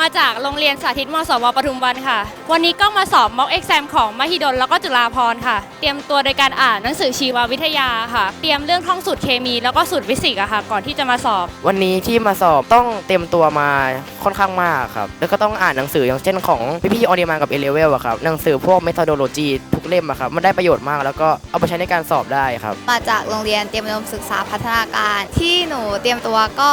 มาจากโรงเรียนสาธิตมสวปทุมวันค่ะ วันนี้ก็มาสอบม็อกเอ็กซมของมหิดลแล้วก็จุฬาภรณ์ค่ะ เตรียมตัวโดยการอ่านหนังสือชีววิทยาค่ะ เตรียมเรื่องท่องสูตรเคมี แล้วก็สูตรฟิสิกส์อะค่ะ ก่อนที่จะมาสอบ วันนี้ที่มาสอบต้องเตรียมตัวมาค่อนข้างมากครับ แล้วก็ต้องอ่านหนังสืออย่างเช่นของพี่พี่ออเดียมานกับเอเลเวลอะครับ หนังสือพวกเมท h ดโลจีทุกเล่มอะครับ มันได้ประโยชน์มาก แล้วก็เอาไปใช้ในการสอบได้ครับ มาจากโรงเรียนเตรียมอุดมศึกษาพัฒนาการ ที่หนูเตรียมตัวก็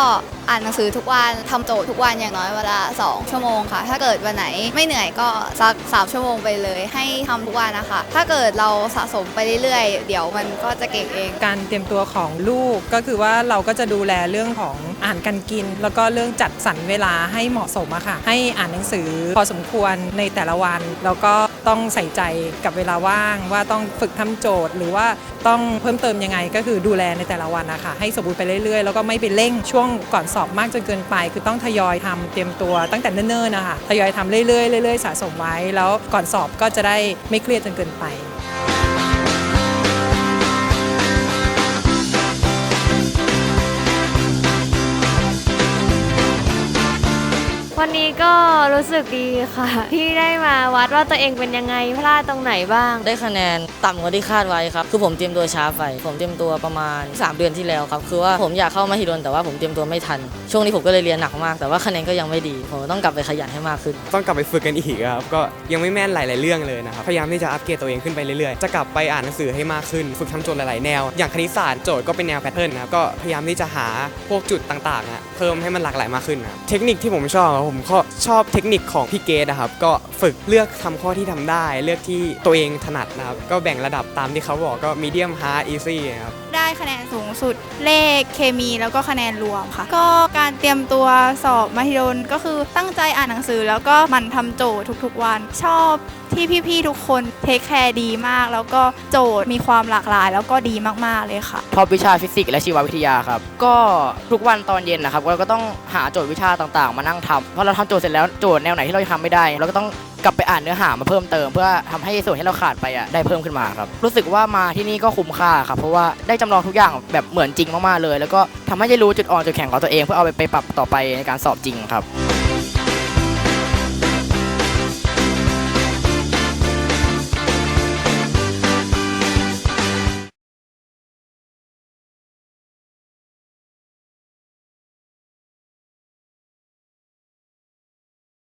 อ่านหนังสือทุกวันทำโจทย์ทุกวันอย่างน้อยเวลา 2 ชั่วโมงค่ะ ถ้าเกิดวันไหนไม่เหนื่อยก็สัก 3 ชั่วโมงไปเลย ให้ทำทุกวันนะคะ ถ้าเกิดเราสะสมไปเรื่อยๆ เดี๋ยวมันก็จะเก่งเอง การเตรียมตัวของลูกก็คือว่าเราก็จะดูแลเรื่องของ อาหารการกิน แล้วก็เรื่องจัดสรรเวลาให้เหมาะสมอะค่ะ ให้อ่านหนังสือพอสมควรในแต่ละวัน แล้วก็ต้องใส่ใจกับเวลาว่าง ว่าต้องฝึกทำโจทย์ หรือว่าต้องเพิ่มเติมยังไงก็คือดูแลในแต่ละวันนะคะให้สมบูรณ์ไปเรื่อยๆ แล้วก็ไม่ไปเร่งช่วงก่อนสอบมากจนเกินไป คือต้องทยอยทำเตรียมตัวตั้งแต่เนิ่นๆนะคะทยอยทำเรื่อยๆเรื่อยๆสะสมไว้ แล้วก่อนสอบก็จะได้ไม่เครียดจนเกินไป วันนี้ก็รู้สึกดีค่ะ ที่ได้มาวัดว่าตัวเองเป็นยังไงพลาดตรงไหนบ้าง ได้คะแนนต่ำกว่าที่คาดไว้ครับ คือผมเตรียมตัวช้าไป ผมเตรียมตัวประมาณ 3 เดือนที่แล้วครับ คือว่าผมอยากเข้ามหิดลแต่ว่าผมเตรียมตัวไม่ทัน ช่วงนี้ผมก็เลยเรียนหนักมาก แต่ว่าคะแนนก็ยังไม่ดี ผมต้องกลับไปขยันให้มากขึ้น ต้องกลับไปฝึกกันอีกครับ ก็ยังไม่แม่นหลาย ๆ เรื่องเลยนะครับ พยายามที่จะอัปเกรดตัวเองขึ้นไปเรื่อย ๆ จะกลับไปอ่านหนังสือให้มากขึ้น ฝึกทำโจทย์หลาย ๆ แนว อย่างคณิตศาสตร์โจทย์ก็เป็นแนวแพทเทิร์นนะครับ ก็พยายามที่จะหาพวกจุดต่างๆเพิ่มให้มันหลากหลายมากขึ้นนะครับเทคนิคที่ผมชอบอะผมก็ชอบเทคนิคของพี่เกดนะครับ ก็ฝึกเลือกทำข้อที่ทำได้ เลือกที่ตัวเองถนัดนะครับ ก็แบ่งระดับตามที่เขาบอกก็มีเดียมฮาร์ดอีซี่ครับ ได้คะแนนสูงสุด เลขเคมีแล้วก็คะแนนรวมค่ะ ก็การเตรียมตัวสอบมหิดลก็คือตั้งใจอ่านหนังสือ แล้วก็หมันทำโจทย์ทุกๆวัน ชอบที่พี่ๆทุกคนเทคแคร์ดีมาก แล้วก็โจทย์มีความหลากหลาย แล้วก็ดีมากๆเลยค่ะชอบวิชาฟิสิกส์และชีววิทยาครับ ก็ทุกวันตอนเย็นนะครับเราก็ต้องหาโจทย์วิชาต่างๆ มานั่งทำพอเราทำโจทย์เสร็จแล้วโจทย์แนวไหนที่เราทำไม่ได้ เราก็ต้อง กลับไปอ่านเนื้อหามาเพิ่มเติม เพื่อทำให้ส่วนที่เราขาดไปอะได้เพิ่มขึ้นมาครับรู้สึกว่ามาที่นี่ก็คุ้มค่าครับเพราะว่าได้จำลองทุกอย่างแบบเหมือนจริงมากๆเลย แล้วก็ทำให้ได้รู้จุดอ่อนจุดแข็งของตัวเอง เพื่อเอาไปไปปรับต่อไปในการสอบจริงครับ